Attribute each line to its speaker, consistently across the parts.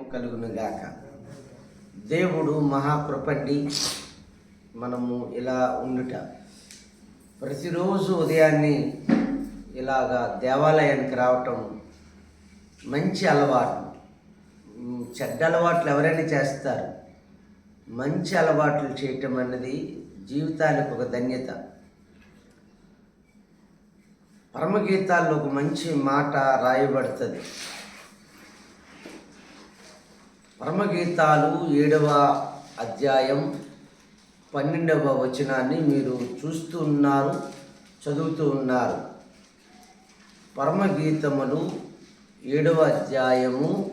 Speaker 1: కలుగునుగాక. దేవుడు మహాకృపండి మనము ఇలా ఉండుట. ప్రతిరోజు ఉదయాన్నే ఇలాగా దేవాలయానికి రావటం మంచి అలవాటు. చెడ్డ అలవాట్లు ఎవరైనా చేస్తారు. మంచి అలవాట్లు చేయటం అన్నది జీవితానికి ఒక ధన్యత. పరమగీతాల్లో ఒక మంచి మాట రాయబడుతుంది. పరమగీతాలు ఏడవ అధ్యాయం పన్నెండవ వచనాన్ని మీరు చూస్తూ ఉన్నారు చదువుతూ ఉన్నారు. పరమగీతములు ఏడవ అధ్యాయము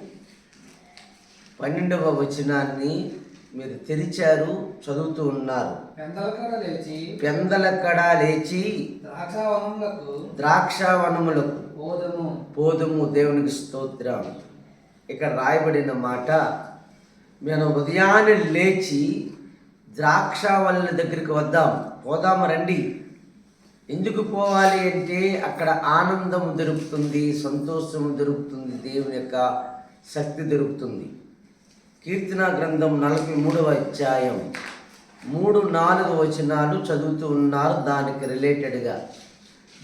Speaker 1: పన్నెండవ వచనాన్ని మీరు తెరిచారు చదువుతూ ఉన్నారు.
Speaker 2: పెందలకడ లేచి ద్రాక్షావనములకు పోదము.
Speaker 1: పోదుము దేవునికి స్తోత్రం. ఇక్కడ రాయబడిన మాట మేము ఉదయాన్నే లేచి ద్రాక్షావల్లి దగ్గరికి వద్దాం. పోదాము రండి. ఎందుకు పోవాలి అంటే అక్కడ ఆనందం దొరుకుతుంది సంతోషం దొరుకుతుంది దేవుని యొక్క శక్తి దొరుకుతుంది. కీర్తన గ్రంథం నలభై మూడవ అధ్యాయం. మూడు నాలుగు వచనాలు చదువుతూ ఉన్నారు దానికి రిలేటెడ్గా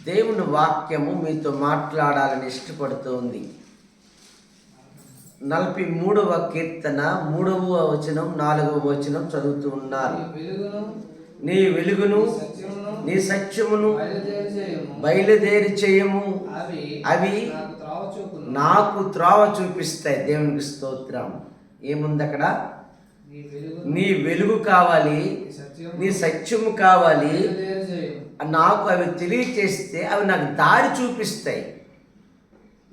Speaker 1: దేవుని వాక్యము మీతో మాట్లాడాలని ఇష్టపడుతోంది. నలభై మూడవ కీర్తన మూడవ వచనం నాలుగవ వచనం చదువుతూ ఉన్నారు.
Speaker 2: నీ వెలుగును
Speaker 1: నీ
Speaker 2: సత్యమును బయలుదేరి చేయము. అవి నాకు త్రావ
Speaker 1: చూపిస్తాయి. దేవునికి స్తోత్రం. ఏముంది అక్కడ?
Speaker 2: నీ వెలుగు
Speaker 1: కావాలి.
Speaker 2: నీ సత్యము
Speaker 1: కావాలి. నాకు అవి తెలియచేస్తే అవి నాకు దారి చూపిస్తాయి.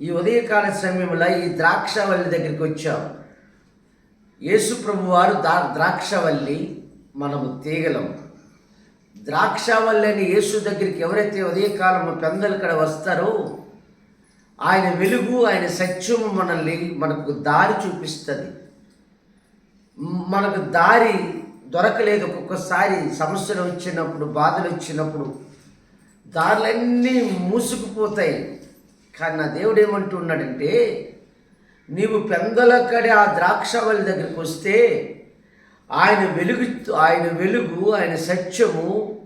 Speaker 1: ఈ ఉదయకాల సమయంలో ఈ ద్రాక్షవల్లి దగ్గరికి వచ్చాం. యేసుప్రభు వారు దా ద్రాక్షవల్లి మనము తీగలం. ద్రాక్షవల్లి అని యేసు దగ్గరికి ఎవరైతే ఉదయకాలం పెందలు ఇక్కడ వస్తారో ఆయన వెలుగు ఆయన సత్యము మనల్ని మనకు దారి చూపిస్తుంది. మనకు దారి దొరకలేదు ఒక్కొక్కసారి సమస్యలు వచ్చినప్పుడు బాధలు వచ్చినప్పుడు దారులన్నీ మూసుకుపోతాయి. కానీ నా దేవుడు ఏమంటున్నాడంటే నీవు పెందలక్కడి ఆ ద్రాక్షవల్లి దగ్గరికి వస్తే ఆయన వెలుగు ఆయన వెలుగు ఆయన సత్యము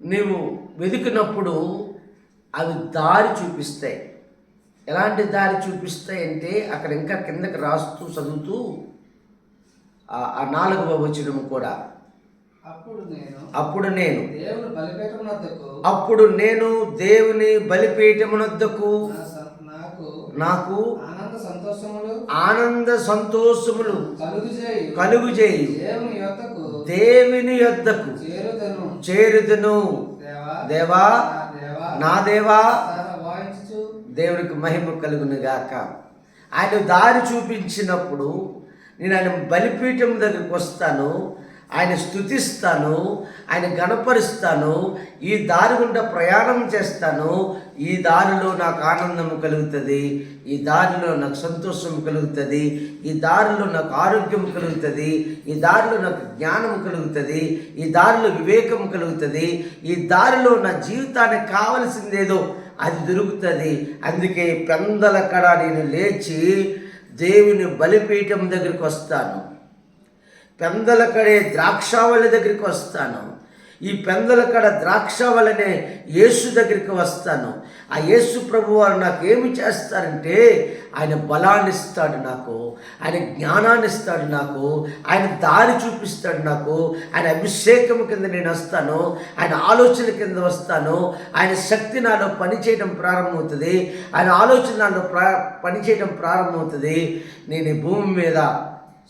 Speaker 1: నీవు వెతికినప్పుడు అవి దారి చూపిస్తాయి. ఎలాంటి దారి చూపిస్తాయి అంటే అక్కడ ఇంకా కిందకి రాస్తూ చదువుతూ ఆ- నాలుగవ వచనము కూడా
Speaker 2: అప్పుడు నేను
Speaker 1: అప్పుడు నేను
Speaker 2: దేవుని బలిపీఠమునద్దకు నాకు ఆనంద సంతోషములు కలుగు చేయి. దేవుని యొద్దకు చేరుదను. దేవా నా దేవా
Speaker 1: దేవునికి మహిమ కలుగును గాక. ఆయన దారి చూపించినప్పుడు నేను ఆయన బలిపీఠం దగ్గరికి వస్తాను. ఆయన స్థుతిస్తాను ఆయన గణపరుస్తాను ఈ దారి గుండా ప్రయాణం చేస్తాను ఈ దారిలో నాకు ఆనందం కలుగుతుంది ఈ దారిలో నాకు సంతోషం కలుగుతుంది ఈ దారిలో నాకు ఆరోగ్యం కలుగుతుంది ఈ దారిలో నాకు జ్ఞానం కలుగుతుంది ఈ దారిలో వివేకం కలుగుతుంది ఈ దారిలో నా జీవితానికి కావలసిందేదో అది దొరుకుతుంది. అందుకే పెందలక్కడ నేను లేచి దేవుని బలిపీఠం దగ్గరికి వస్తాను. పెందలకడే ద్రాక్షావళి దగ్గరికి వస్తాను. ఈ పెందలకడ ద్రాక్షావళనే యేసు దగ్గరికి వస్తాను. ఆ యేసు ప్రభు వారు నాకు ఏమి చేస్తారంటే ఆయన బలాన్ని ఇస్తాడు నాకు ఆయన జ్ఞానాన్ని ఇస్తాడు నాకు ఆయన దారి చూపిస్తాడు నాకు ఆయన అభిషేకం కింద నేను వస్తాను ఆయన ఆలోచన కింద వస్తాను ఆయన శక్తి నాలో పనిచేయడం ప్రారంభమవుతుంది ఆయన ఆలోచన నాలో ప్రా పనిచేయడం ప్రారంభమవుతుంది నేను భూమి మీద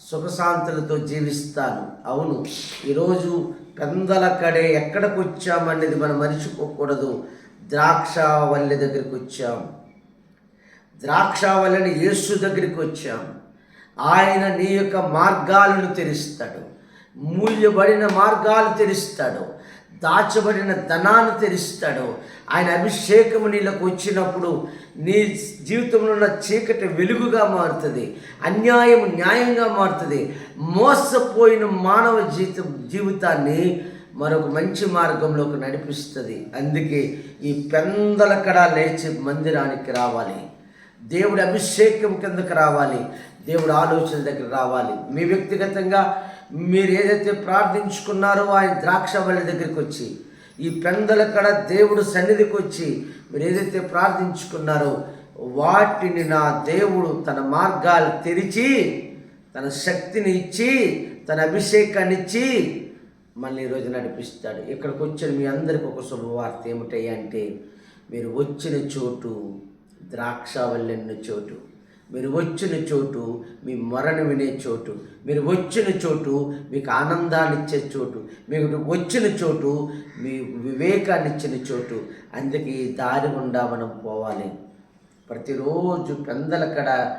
Speaker 1: సుఖశాంతులతో జీవిస్తాను. అవును ఈరోజు పెందలక్కడే ఎక్కడికి వచ్చామనేది మనం మరిచిపోకూడదు. ద్రాక్షావల్లి దగ్గరికి వచ్చాం ద్రాక్షావల్లిని యేసు దగ్గరికి వచ్చాం ఆయన నీ యొక్క మార్గాలను తెరుస్తాడు. మూల్యబడిన మార్గాలు తెరుస్తాడు. దాచబడిన ధనాన్ని తెరుస్తాడు. ఆయన అభిషేకము నీళ్ళకు వచ్చినప్పుడు నీ జీవితంలో ఉన్న చీకటి వెలుగుగా మారుతుంది. అన్యాయం న్యాయంగా మారుతుంది. మోసపోయిన మానవ జీవిత జీవితాన్ని మరొక మంచి మార్గంలోకి నడిపిస్తుంది. అందుకే ఈ పెందలకడ లేచి మందిరానికి రావాలి. దేవుడి అభిషేకం కిందకి రావాలి. దేవుడి ఆలోచన దగ్గర రావాలి. మీ వ్యక్తిగతంగా మీరు ఏదైతే ప్రార్థించుకున్నారో ఆయన ద్రాక్షవల్లి దగ్గరికి వచ్చి ఈ పెందల కడ దేవుడు సన్నిధికి వచ్చి మీరు ఏదైతే ప్రార్థించుకున్నారో వాటిని నా దేవుడు తన మార్గాలు తెరిచి తన శక్తిని ఇచ్చి తన అభిషేకాన్ని ఇచ్చి మళ్ళీ ఈరోజు నడిపిస్తాడు. ఇక్కడికి వచ్చిన మీ అందరికి ఒక శుభవార్త ఏమిటయ్యా అంటే మీరు వచ్చిన చోటు ద్రాక్షావల్లెన్న చోటు. మీరు వచ్చిన చోటు మీ మొరను వినే చోటు. మీరు వచ్చిన చోటు మీకు ఆనందాన్ని ఇచ్చే చోటు. మీకు వచ్చిన చోటు మీ వివేకాన్ని ఇచ్చిన చోటు. అందుకే ఈ దారి గుండా మనం పోవాలి. ప్రతిరోజు పెందలకడ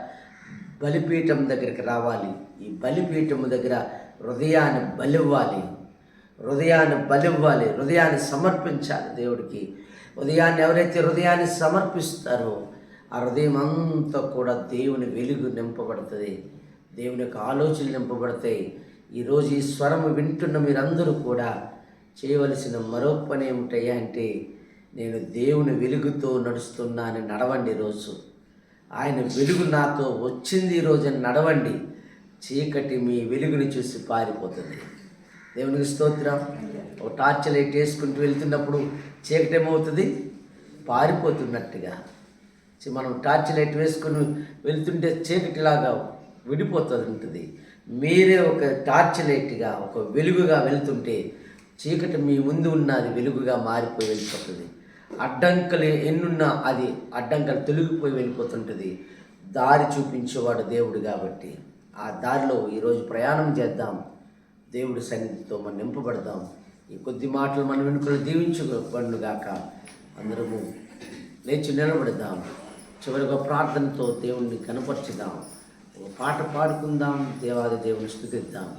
Speaker 1: బలిపీఠం దగ్గరికి రావాలి. ఈ బలిపీఠం దగ్గర హృదయాన్ని బలివ్వాలి. హృదయాన్ని బలివ్వాలి. హృదయాన్ని సమర్పించాలి దేవుడికి. హృదయాన్ని ఎవరైతే హృదయాన్ని సమర్పిస్తారో ఆ హృదయం అంతా కూడా దేవుని వెలుగు నింపబడుతుంది. దేవుని యొక్క ఆలోచనలు నింపబడతాయి. ఈరోజు ఈ స్వరం వింటున్న మీరందరూ కూడా చేయవలసిన మరో పని ఏమిటయ్యా అంటే నేను దేవుని వెలుగుతో నడుస్తున్నాను నడవండి ఈరోజు ఆయన వెలుగు నాతో వచ్చింది ఈరోజు అని నడవండి. చీకటి మీ వెలుగుని చూసి పారిపోతుంది. దేవునికి స్తోత్రం. ఒక టార్చ్ లైట్ వేసుకుంటూ వెళ్తున్నప్పుడు చీకటి ఏమవుతుంది? పారిపోతున్నట్టుగా. మనం టార్చ్ లైట్ వేసుకుని వెళ్తుంటే చీకటిలాగా విడిపోతుంది ఉంటుంది మీరే ఒక టార్చ్ లైట్గా ఒక వెలుగుగా వెళ్తుంటే చీకటి మీ ముందు ఉన్నది వెలుగుగా మారిపోయి వెళ్ళిపోతుంది. అడ్డంకలు ఎన్నున్నా అది అడ్డంకలు తొలగిపోయి వెళ్ళిపోతుంటుంది. దారి చూపించేవాడు దేవుడు కాబట్టి. ఆ దారిలో ఈరోజు ప్రయాణం చేద్దాం. దేవుడి సన్నిధితో మనం నింపబడదాం. ఈ కొద్ది మాటలు మనం వెనుకలు దీవించుకోండుగాక అందరము లేచి నిలబడదాం. చివరిగా ప్రార్థనతో దేవుణ్ణి కనపరుచుదాం. ఒక పాట పాడుకుందాం. దేవాది దేవుని స్థుతిద్దాం.